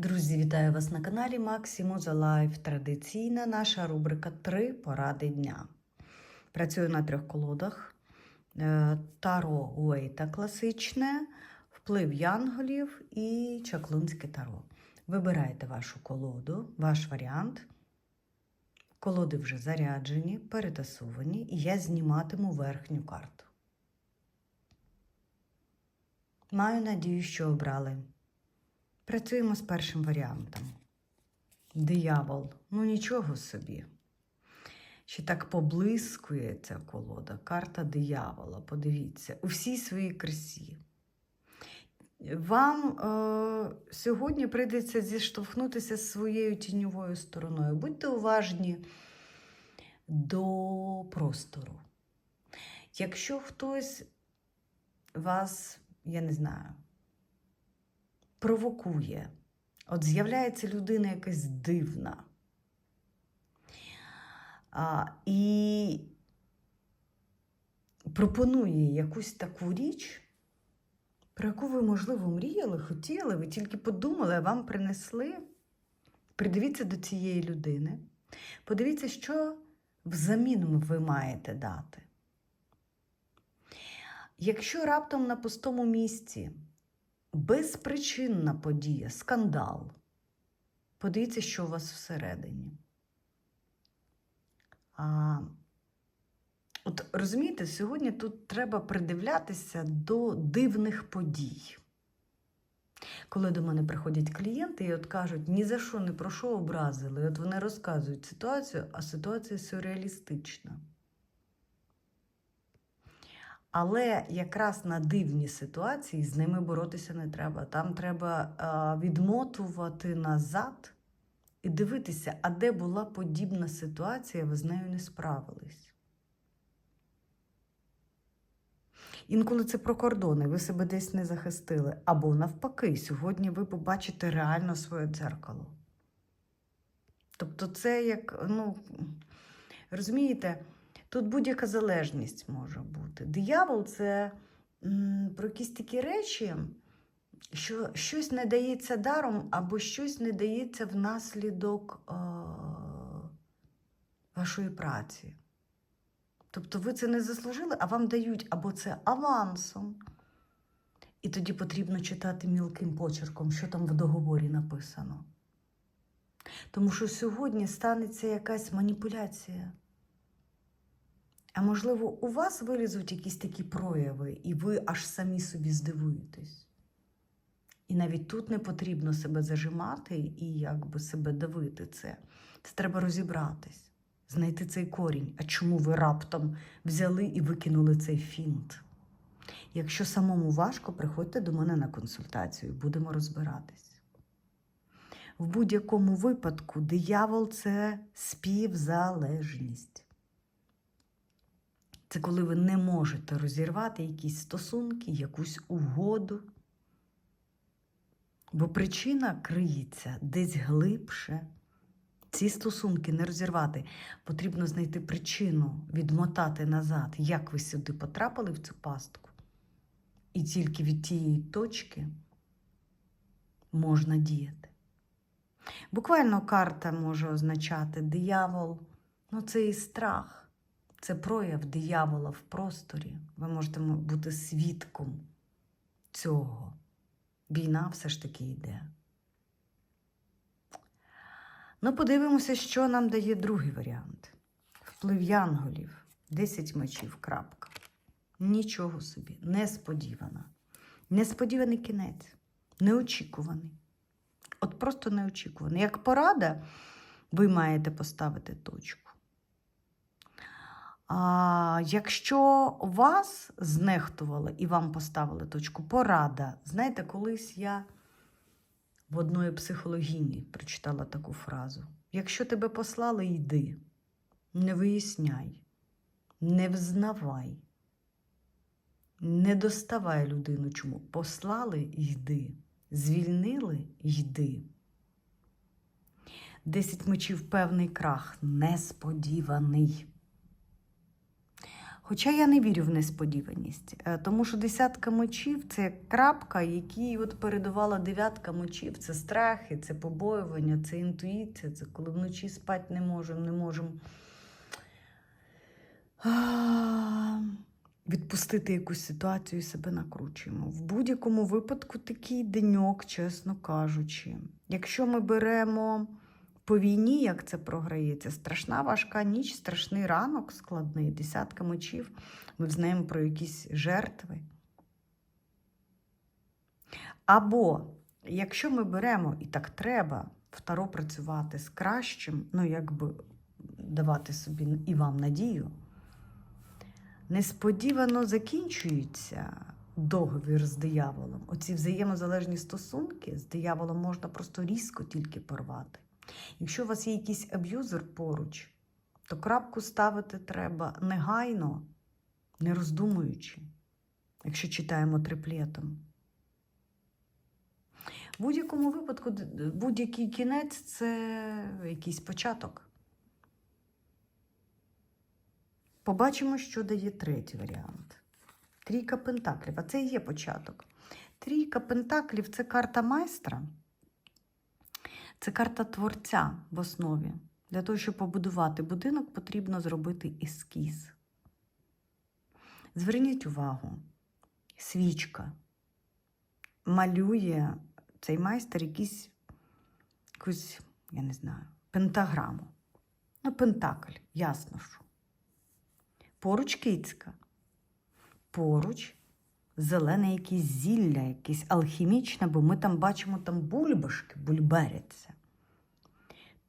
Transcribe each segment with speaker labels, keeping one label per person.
Speaker 1: Друзі, вітаю вас на каналі Максимуза Лайф. Традиційна наша рубрика Три поради дня. Працюю на трьох колодах: Е, Таро Уейта класичне, вплив янголів і чаклунське таро. Вибирайте вашу колоду, ваш варіант. Колоди вже заряджені, перетасовані, і я зніматиму верхню карту. Маю надію, що обрали. Працюємо з першим варіантом. Диявол. Ну нічого собі. Ще так поблискує ця колода. Карта диявола. Подивіться, у всій своїй красі. Вам е, сьогодні прийдеться зіштовхнутися з своєю тіньовою стороною. Будьте уважні до простору. Якщо хтось вас, я не знаю, провокує. От з'являється людина якась дивна. А, І пропонує якусь таку річ, про яку ви, можливо, мріяли, хотіли, ви тільки подумали, а вам принесли. Придивіться до цієї людини. Подивіться, що взамін ви маєте дати. Якщо раптом на пустому місці безпричинна подія, скандал. Подивіться, що у вас всередині. А, От розумієте, сьогодні тут треба придивлятися до дивних подій. Коли до мене приходять клієнти і от кажуть, ні за що не про що образили. І от вони розказують ситуацію, а ситуація сюрреалістична. Але якраз на дивні ситуації з ними боротися не треба. Там треба а, відмотувати назад і дивитися, а де була подібна ситуація, ви з нею не справились. Інколи це про кордони, ви себе десь не захистили. Або навпаки, сьогодні ви побачите реально своє дзеркало. Тобто, це як, ну, розумієте, Тут будь-яка залежність може бути. Диявол це про якісь такі речі, що щось не дається даром, або щось не дається внаслідок е- вашої праці. Тобто ви це не заслужили, а вам дають або це авансом. І тоді потрібно читати мілким почерком, що там в договорі написано. Тому що сьогодні станеться якась маніпуляція. А можливо, у вас вилізуть якісь такі прояви, і ви аж самі собі здивуєтесь. І навіть тут не потрібно себе зажимати і якби себе давити це. Це треба розібратись, знайти цей корінь. А чому ви раптом взяли і викинули цей фінт? Якщо самому важко, приходьте до мене на консультацію, будемо розбиратись. В будь-якому випадку диявол це співзалежність. Це коли ви не можете розірвати якісь стосунки, якусь угоду. Бо причина криється десь глибше. Ці стосунки не розірвати. Потрібно знайти причину, відмотати назад, як ви сюди потрапили в цю пастку. І тільки від тієї точки можна діяти. Буквально карта може означати диявол, ну це і страх. Це прояв диявола в просторі. Ви можете бути свідком цього. Війна все ж таки йде. Ну, подивимося, що нам дає другий варіант. Вплив янголів. 10 мечів. крапка. Нічого собі. Несподівана. Несподіваний кінець. Неочікуваний. От просто неочікуваний. Як порада, ви маєте поставити точку. А, Якщо вас знехтували і вам поставили точку порада, знаєте, колись я в одної психологіні прочитала таку фразу: якщо тебе послали, йди, не виясняй, не взнавай, не доставай людину, чому. Послали, йди, звільнили, йди. Десять мечів певний крах, несподіваний. Хоча я не вірю в несподіваність, е, тому що десятка мечів це крапка, якій от передувала дев'ятка мечів. Це страхи, це побоювання, це інтуїція, це коли вночі спати не можемо, не можемо відпустити якусь ситуацію і себе накручуємо. В будь-якому випадку такий деньок, чесно кажучи. Якщо ми беремо по війні, як це програється, страшна важка ніч, страшний ранок складний, десятка мечів. Ми взнаємо про якісь жертви. Або, якщо ми беремо, і так треба, второ працювати з кращим, ну, якби давати собі і вам надію, несподівано закінчується договір з дияволом. Оці взаємозалежні стосунки з дияволом можна просто різко тільки порвати. Якщо у вас є якийсь аб'юзер поруч, то крапку ставити треба негайно, не роздумуючи, якщо читаємо триплетом. В будь-якому випадку, будь-який кінець це якийсь початок. Побачимо, що дає третій варіант. Трійка пентаклів, а це і є початок. Трійка пентаклів це карта майстра. Це карта творця в основі. Для того, щоб побудувати будинок, потрібно зробити ескіз. Зверніть увагу, свічка малює цей майстер якийсь, якусь, я не знаю, пентаграму. Ну, пентакль, ясно що. Поруч кицька. Поруч зелене якесь зілля, якесь алхімічне, бо ми там бачимо там бульбашки, бульберяться.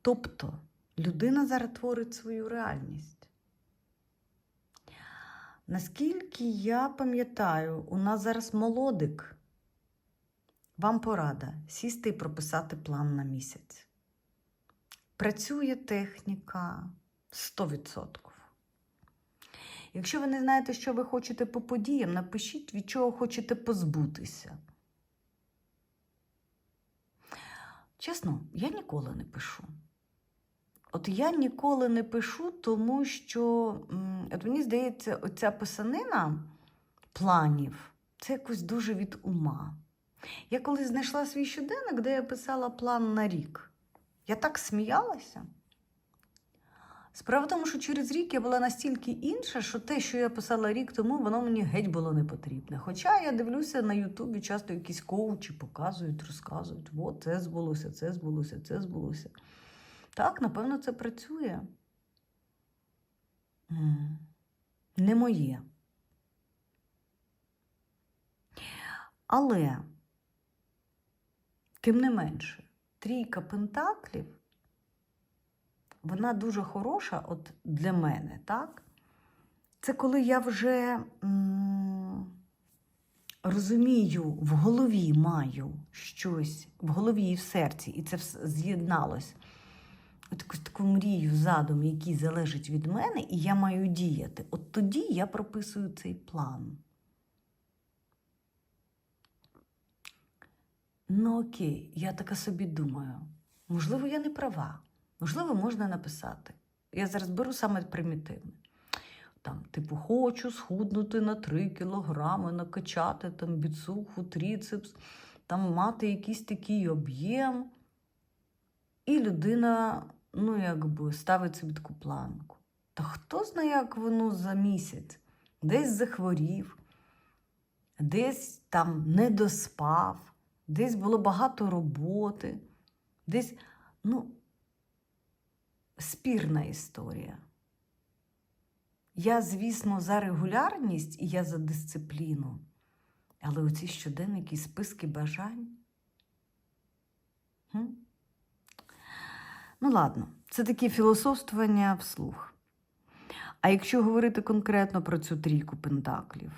Speaker 1: Тобто людина зараз творить свою реальність. Наскільки я пам'ятаю, у нас зараз молодик. Вам порада сісти і прописати план на місяць. Працює техніка 100%. Якщо ви не знаєте, що ви хочете по подіям, напишіть, від чого хочете позбутися. Чесно, я ніколи не пишу. От я ніколи не пишу, тому що, от мені здається, оця писанина планів це якось дуже від ума. Я колись знайшла свій щоденник, де я писала план на рік. Я так сміялася. Справа в тому, що через рік я була настільки інша, що те, що я писала рік тому, воно мені геть було не потрібне. Хоча я дивлюся на Ютубі, часто якісь коучі показують, розказують, от це збулося, це збулося, це збулося. Так, напевно, це працює. Не моє. Але, тим не менше, трійка пентаклів вона дуже хороша от для мене, так? Це коли я вже м, розумію, в голові маю щось, в голові і в серці, і це з'єдналось. Якусь таку мрію, задум, який залежить від мене, і я маю діяти. От тоді я прописую цей план. Ну окей, я така собі думаю. Можливо, я не права. Можливо, можна написати. Я зараз беру саме примітивне. Там, типу, хочу схуднути на 3 кілограми, накачати там біцуху, тріцепс, там мати якийсь такий об'єм. І людина, ну, якби, ставить собі таку планку. Та хто знає, як воно за місяць? Десь захворів, десь там не доспав, десь було багато роботи, десь, ну, спірна історія. Я, звісно, за регулярність і я за дисципліну, але оці щоденники, списки бажань. Хм? Ну, ладно, це такі філософствування вслух. А якщо говорити конкретно про цю трійку пентаклів,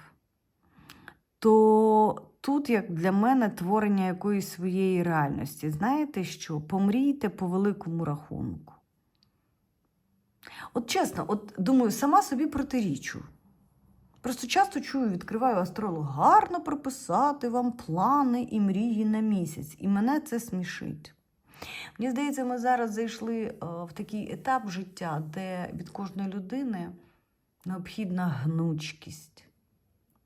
Speaker 1: то тут, як для мене, творення якоїсь своєї реальності. Знаєте що? Помрійте по великому рахунку. От чесно, от думаю, сама собі протирічу. Просто часто чую, відкриваю астролог, гарно прописати вам плани і мрії на місяць. І мене це смішить. Мені здається, ми зараз зайшли е, в такий етап життя, де від кожної людини необхідна гнучкість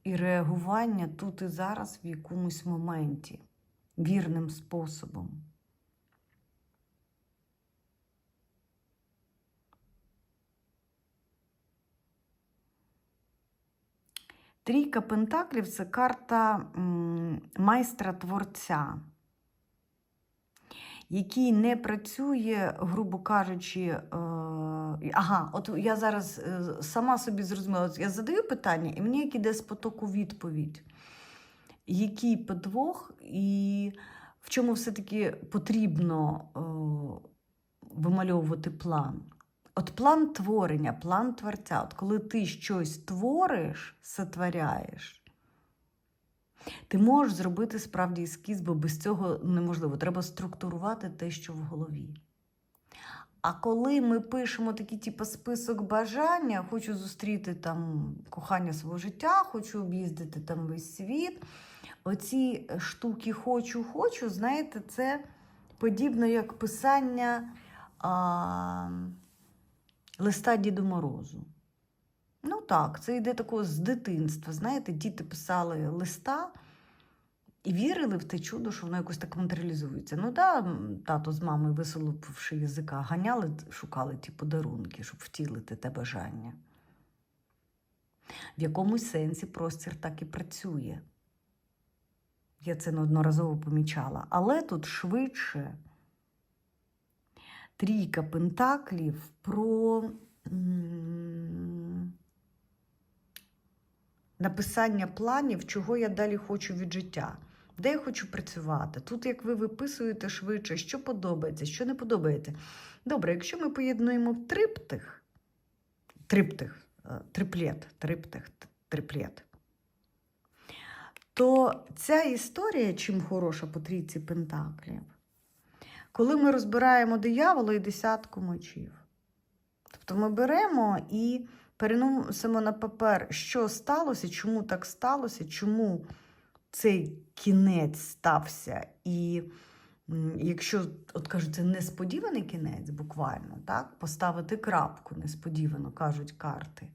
Speaker 1: і реагування тут і зараз в якомусь моменті вірним способом. Трійка Пентаклів це карта майстра творця, який не працює, грубо кажучи, е, ага, от я зараз е, сама собі зрозуміла, я задаю питання, і мені як іде з потоку відповідь, який подвох, і в чому все-таки потрібно е, вимальовувати план. От план творення, план творця. От коли ти щось твориш, сотворяєш, ти можеш зробити справді ескіз, бо без цього неможливо. Треба структурувати те, що в голові. А коли ми пишемо такий типу, список бажання, хочу зустріти там кохання свого життя, хочу об'їздити там весь світ. Оці штуки хочу, хочу, знаєте, це подібно як писання. А листа Діду Морозу. Ну так, це йде такого з дитинства. Знаєте, діти писали листа і вірили в те чудо, що воно якось так матеріалізується. Ну да, тато з мамою, висолопивши язика, ганяли, шукали ті подарунки, щоб втілити те бажання. В якомусь сенсі простір так і працює. Я це неодноразово помічала. Але тут швидше трійка пентаклів про написання планів, чого я далі хочу від життя. Де я хочу працювати? Тут, як ви виписуєте швидше, що подобається, що не подобається. Добре, якщо ми поєднуємо триптих, триптих, е, триплет, триптих, триплет, то ця історія, чим хороша по трійці пентаклів, коли ми розбираємо диявола і десятку мечів. Тобто ми беремо і переносимо на папер, що сталося, чому так сталося, чому цей кінець стався. І якщо, от кажуть, це несподіваний кінець, буквально, так, поставити крапку несподівано, кажуть карти,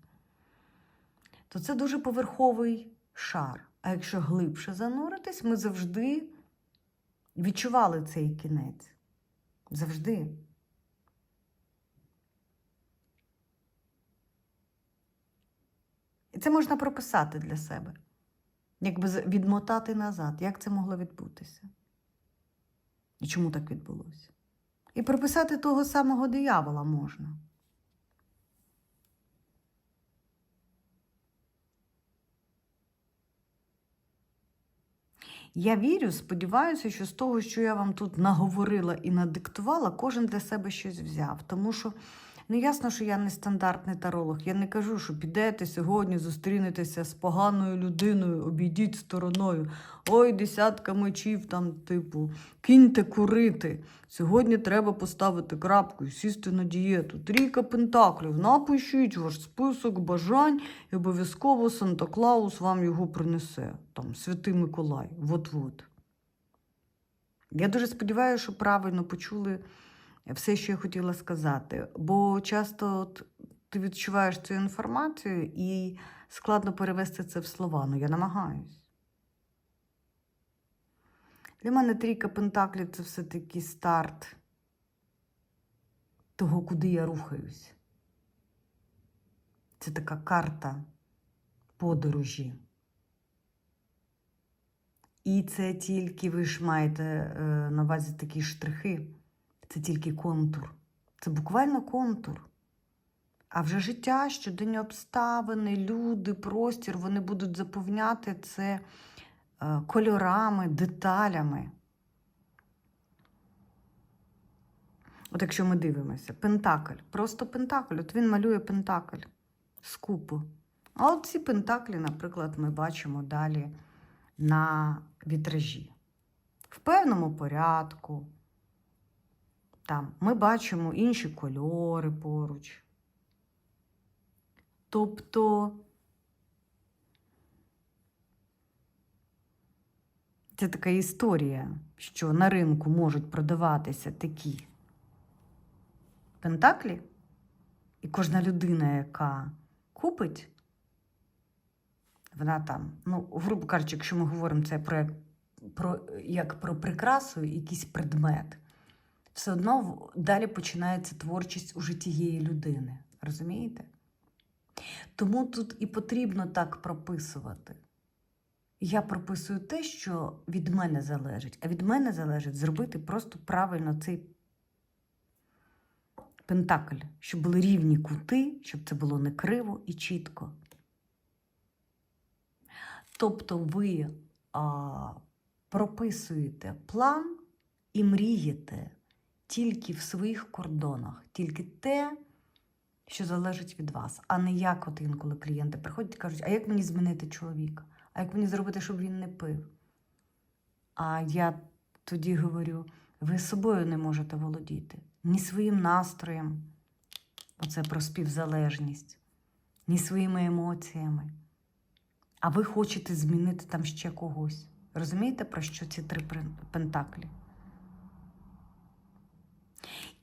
Speaker 1: то це дуже поверховий шар. А якщо глибше зануритись, ми завжди відчували цей кінець. Завжди. І це можна прописати для себе, якби відмотати назад, як це могло відбутися. І чому так відбулося? І прописати того самого диявола можна. Я вірю, сподіваюся, що з того, що я вам тут наговорила і надиктувала, кожен для себе щось взяв. Тому що ну ясно, що я не стандартний таролог. Я не кажу, що підете сьогодні, зустрінетеся з поганою людиною, обійдіть стороною. Ой, десятка мечів, там, типу, кіньте курити. Сьогодні треба поставити крапку і сісти на дієту. Трійка пентаклів. Напишіть ваш список бажань і обов'язково Санта Клаус вам його принесе. Там Святий Миколай. Вот-вот. Я дуже сподіваюся, що правильно почули все, що я хотіла сказати. Бо часто от ти відчуваєш цю інформацію і складно перевести це в слова. Ну, я намагаюсь. Для мене трійка пентаклів це все-таки старт того, куди я рухаюсь. Це така карта подорожі. І це тільки ви ж маєте е, на увазі такі штрихи. Це тільки контур. Це буквально контур. А вже життя, щоденні обставини, люди, простір, вони будуть заповняти це е, кольорами, деталями. От якщо ми дивимося, пентакль, просто пентакль. От він малює пентакль з купу. А от ці пентаклі, наприклад, ми бачимо далі на вітражі. В певному порядку. Там ми бачимо інші кольори поруч. Тобто це така історія, що на ринку можуть продаватися такі пентаклі, і кожна людина, яка купить, вона там, ну, грубо кажучи, якщо ми говоримо це про, про, як про прикрасу, якийсь предмет, все одно далі починається творчість уже тієї людини. Розумієте? Тому тут і потрібно так прописувати. Я прописую те, що від мене залежить, а від мене залежить зробити просто правильно цей пентакль, щоб були рівні кути, щоб це було не криво і чітко. Тобто ви а, прописуєте план і мрієте тільки в своїх кордонах, тільки те, що залежить від вас, а не як от інколи клієнти приходять і кажуть, а як мені змінити чоловіка? А як мені зробити, щоб він не пив? А я тоді говорю: ви собою не можете володіти, ні своїм настроєм, оце про співзалежність, ні своїми емоціями. А ви хочете змінити там ще когось. Розумієте, про що ці три пентаклі?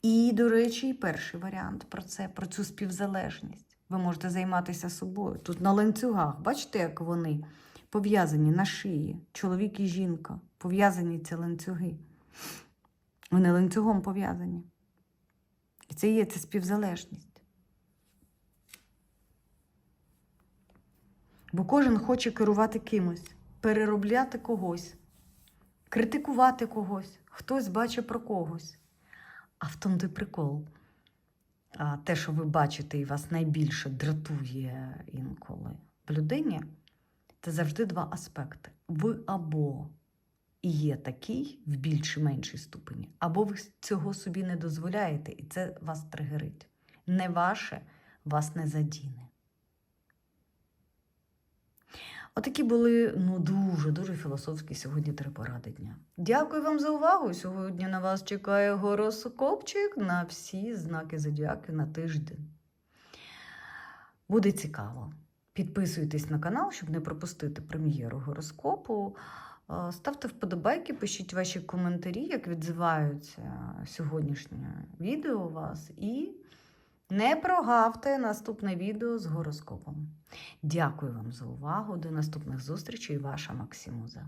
Speaker 1: І, до речі, і перший варіант про це, про цю співзалежність. Ви можете займатися собою. Тут на ланцюгах, бачите, як вони пов'язані на шиї, чоловік і жінка, пов'язані ці ланцюги. Вони ланцюгом пов'язані. І це є ця співзалежність. Бо кожен хоче керувати кимось, переробляти когось, критикувати когось, хтось бачить про когось. А в тому той прикол. А, те, що ви бачите і вас найбільше дратує інколи в людині, це завжди два аспекти. Ви або є такий в більш меншій ступені, або ви цього собі не дозволяєте, і це вас тригерить. Не ваше вас не задіне. Отакі були ну дуже дуже філософські сьогодні три поради дня. Дякую вам за увагу. Сьогодні на вас чекає гороскопчик на всі знаки зодіаки на тиждень. Буде цікаво. Підписуйтесь на канал, щоб не пропустити прем'єру гороскопу. Ставте вподобайки, пишіть ваші коментарі, як відзиваються сьогоднішнє відео у вас. І не прогавте наступне відео з гороскопом. Дякую вам за увагу. До наступних зустрічей. Ваша Максимуза.